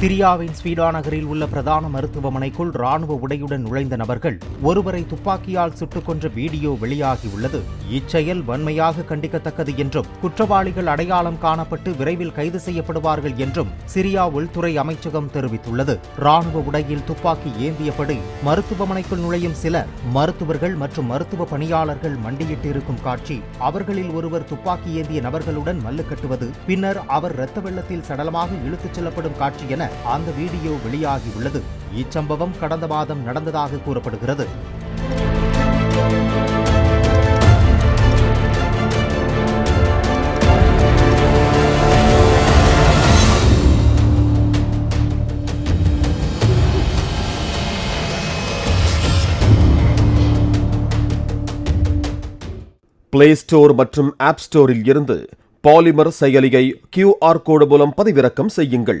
சிரியாவின் ஸ்வீடா நகரில் உள்ள பிரதான மருத்துவமனைக்குள் ராணுவ உடையுடன் நுழைந்த நபர்கள் ஒருவரை துப்பாக்கியால் சுட்டுக் கொன்ற வீடியோ வெளியாகியுள்ளது. இச்செயல் வன்மையாக கண்டிக்கத்தக்கது என்றும் குற்றவாளிகள் அடையாளம் காணப்பட்டு விரைவில் கைது செய்யப்படுவார்கள் என்றும் சிரியா உள்துறை அமைச்சகம் தெரிவித்துள்ளது. ராணுவ உடையில் துப்பாக்கி ஏந்தியபடி மருத்துவமனைக்குள் நுழையும் சிலர் மருத்துவர்கள் மற்றும் மருத்துவ பணியாளர்கள் மண்டியிட்டிருக்கும் காட்சி அவர்களில் ஒருவர் துப்பாக்கி ஏந்திய நபர்களுடன் மல்லு கட்டுவது பின்னர் அவர் இரத்த வெள்ளத்தில் சடலமாக இழுத்துச் செல்லப்படும் காட்சி என அந்த வீடியோ வெளியாகியுள்ளது இச்சம்பவம் கடந்த மாதம் நடந்ததாக கூறப்படுகிறது. பிளே ஸ்டோர் மற்றும் ஆப் ஸ்டோரில் இருந்து பாலிமர் செயலியை கியூஆர் கோடு மூலம் பதிவிறக்கம் செய்யுங்கள்.